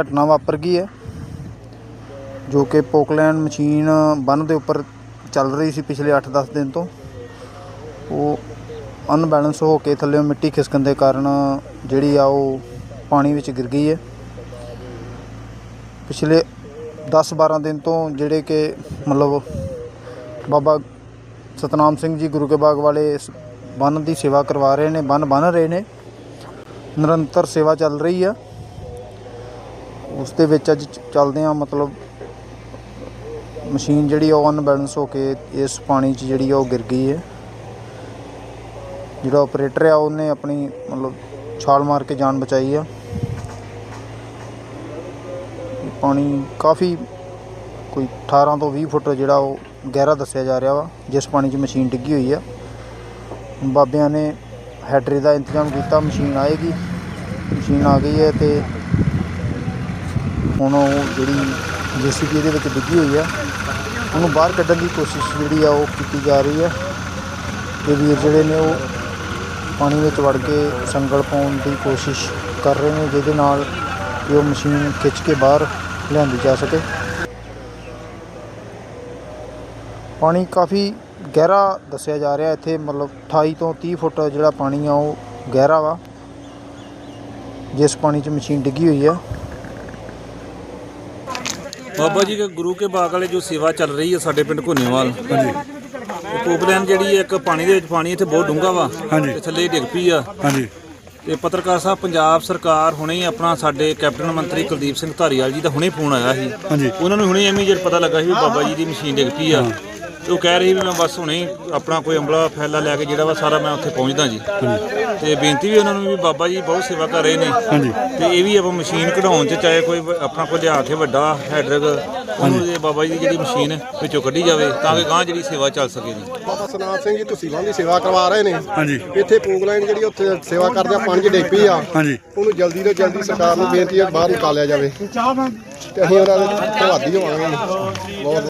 ਘਟਨਾ ਵਾਪਰ ਗਈ ਹੈ, ਜੋ ਕਿ ਪੋਕਲੈਂਡ ਮਸ਼ੀਨ ਬੰਨ ਦੇ ਉੱਪਰ ਚੱਲ ਰਹੀ ਸੀ ਪਿਛਲੇ 8-10 ਦਿਨ ਤੋਂ। ਉਹ ਅਨਬੈਲੈਂਸ ਹੋ ਕੇ ਥੱਲੇ ਮਿੱਟੀ ਖਿਸਕਣ ਦੇ ਕਾਰਨ ਜਿਹੜੀ ਆ ਉਹ ਪਾਣੀ ਵਿੱਚ ਗਿਰ ਗਈ ਹੈ। ਪਿਛਲੇ 10-12 ਦਿਨ ਤੋਂ ਜਿਹੜੇ ਕਿ ਮਤਲਬ ਬਾਬਾ ਸਤਨਾਮ ਸਿੰਘ ਜੀ ਗੁਰੂ ਕੇ ਬਾਗ ਵਾਲੇ ਇਸ ਬੰਨ ਦੀ ਸੇਵਾ ਕਰਵਾ ਰਹੇ ਨੇ, ਬੰਨ ਬੰਨ ਰਹੇ ਨੇ। ਨਿਰੰਤਰ ਸੇਵਾ ਚੱਲ ਰਹੀ ਆ। ਉਸ ਦੇ ਵਿੱਚ ਅੱਜ ਚ- ਚੱਲਦੇ ਆ ਮਤਲਬ ਮਸ਼ੀਨ ਜਿਹੜੀ ਆ ਉਹ ਅਨਬੈਲੈਂਸ ਹੋ ਕੇ ਇਸ ਪਾਣੀ 'ਚ ਜਿਹੜੀ ਆ ਉਹ ਗਿਰ ਗਈ ਹੈ। ਜਿਹੜਾ ਆਪਰੇਟਰ ਆ, ਉਹਨੇ ਆਪਣੀ ਮਤਲਬ ਛਾਲ ਮਾਰ ਕੇ ਜਾਨ ਬਚਾਈ ਆ। ਪਾਣੀ ਕਾਫੀ ਕੋਈ 18 ਤੋਂ 20 ਫੁੱਟ ਜਿਹੜਾ ਉਹ ਗਹਿਰਾ ਦੱਸਿਆ ਜਾ ਰਿਹਾ ਵਾ, ਜਿਸ ਪਾਣੀ 'ਚ ਮਸ਼ੀਨ ਡਿੱਗੀ ਹੋਈ ਆ। ਬਾਬਿਆਂ ਨੇ ਹੈਡਰੇ ਦਾ ਇੰਤਜ਼ਾਮ ਕੀਤਾ, ਮਸ਼ੀਨ ਆਏਗੀ, ਮਸ਼ੀਨ ਆ ਗਈ ਹੈ ਤੇ ਹੁਣ ਉਹ ਜਿਹੜੀ ਜੀਸੀਬੀ ਇਹਦੇ ਵਿੱਚ ਡਿੱਗੀ ਹੋਈ ਆ, ਉਹਨੂੰ ਬਾਹਰ ਕੱਢਣ ਦੀ ਕੋਸ਼ਿਸ਼ ਜਿਹੜੀ ਆ ਉਹ ਕੀਤੀ ਜਾ ਰਹੀ ਹੈ ਤੇ ਵੀਰ ਜਿਹੜੇ ਨੇ ਉਹ ਪਾਣੀ ਵਿੱਚ ਵੜ ਕੇ ਸੰਗਲ ਪਾਉਣ ਦੀ ਕੋਸ਼ਿਸ਼ ਕਰ ਰਹੇ ਨੇ, ਜਿਹਦੇ ਨਾਲ ਉਹ ਮਸ਼ੀਨ ਖਿੱਚ ਕੇ ਬਾਹਰ ਲਿਆਂਦੀ ਜਾ ਸਕੇ। ਪਾਣੀ ਕਾਫੀ ਗਹਿਰਾ ਦੱਸਿਆ ਜਾ ਰਿਹਾ, ਇੱਥੇ ਮਤਲਬ 28 ਤੋਂ 30 ਫੁੱਟ ਜਿਹੜਾ ਪਾਣੀ ਆ, ਉਹ ਗਹਿਰਾ ਵਾ। ਜਿਸ ਪਾਣੀ 'ਚ ਮਸ਼ੀਨ ਡਿੱਗੀ ਹੋਈ ਆ। ਬਾਬਾ ਜੀ ਦੇ ਗੁਰੂ ਕੇ ਬਾਗ ਵਾਲੇ ਜੋ ਸੇਵਾ ਚੱਲ ਰਹੀ ਹੈ ਸਾਡੇ ਪਿੰਡ ਘੁੰਨੇਵਾਲ ਹਾਂਜੀ। ਪੂਪਲੈਨ ਜਿਹੜੀ ਹੈ ਇੱਕ ਪਾਣੀ ਦੇ ਵਿੱਚ ਪਾਣੀ ਇੱਥੇ ਬਹੁਤ ਡੂੰਘਾ ਵਾ ਹਾਂਜੀ। ਤੇ ਥੱਲੇ ਡਿੱਗ ਪਈ ਆ। ਹਾਂਜੀ। ਤੇ ਪੱਤਰਕਾਰ ਸਾਹਿਬ ਪੰਜਾਬ ਸਰਕਾਰ ਹੁਣੇ ਹੀ ਆਪਣਾ ਸਾਡੇ ਕੈਪਟਨ ਮੰਤਰੀ ਕੁਲਦੀਪ ਸਿੰਘ ਧਾਰੀਵਾਲ ਜੀ ਦਾ ਹੁਣੇ ਫੋਨ ਆਇਆ ਸੀ। ਹਾਂਜੀ। ਉਹਨਾਂ ਨੂੰ ਹੁਣੇ ਐਵੇਂ ਜਦ ਪਤਾ ਲੱਗਾ ਸੀ ਵੀ ਬਾਬਾ ਜੀ ਦੀ ਮਸ਼ੀਨ ਡਿੱਗ ਪਈ ਆ। ਤੇ ਉਹ ਕਹਿ ਰਹੀ ਵੀ ਮੈਂ ਬਸ ਹੁਣੇ ਆਪਣਾ ਕੋਈ ਅੰਬਲਾ ਫੈਲਾ ਲੈ ਕੇ ਜਿਹੜਾ ਵਾ ਸਾਰਾ ਮੈਂ ਉੱਥੇ ਪਹੁੰਚਦਾ ਜੀ। ਤੇ ਬੇਨਤੀ ਵੀ ਉਹਨਾਂ ਨੂੰ ਵੀ ਬਾਬਾ ਜੀ ਬਹੁਤ ਸੇਵਾ ਕਰ ਰਹੇ ਨੇ। ਹਾਂਜੀ। ਤੇ ਇਹ ਵੀ ਆਪਾਂ ਮਸ਼ੀਨ ਕਢਾਉਣ ਚ ਚਾਹੇ ਕੋਈ ਆਪਣਾ ਕੋਈ ਲਿਆ ਕੇ ਵੱਡਾ ਹੈਡਰਗ ਉਹਨੂੰ ਜੇ ਬਾਬਾ ਜੀ ਦੀ ਜਿਹੜੀ ਮਸ਼ੀਨ ਵਿੱਚੋਂ ਕੱਢੀ ਜਾਵੇ ਤਾਂ ਕਿ ਗਾਂ ਜਿਹੜੀ ਸੇਵਾ ਚੱਲ ਸਕੇ ਜੀ। ਬਾਬਾ ਸਨਾਮ ਸਿੰਘ ਜੀ ਤੁਸੀਂ ਦੀ ਸੇਵਾ ਕਰਵਾ ਰਹੇ ਨੇ। ਹਾਂਜੀ। ਇੱਥੇ ਪੂਗ ਲਾਈਨ ਜਿਹੜੀ ਉੱਥੇ ਸੇਵਾ ਕਰਦੇ ਆ ਡਿੱਗ ਪਈ ਆ। ਹਾਂਜੀ। ਉਹਨੂੰ ਜਲਦੀ ਤੋਂ ਜਲਦੀ ਸਰਕਾਰ ਨੂੰ ਬੇਨਤੀ ਹੈ ਬਾਹਰ ਨਿਕਾਲਿਆ ਜਾਵੇ। ਤੇ ਅਸੀਂ ਉਹਨਾਂ ਦੇ ਧੰਨਵਾਦੀ ਹੋਵਾਂਗੇ। ਬਹੁਤ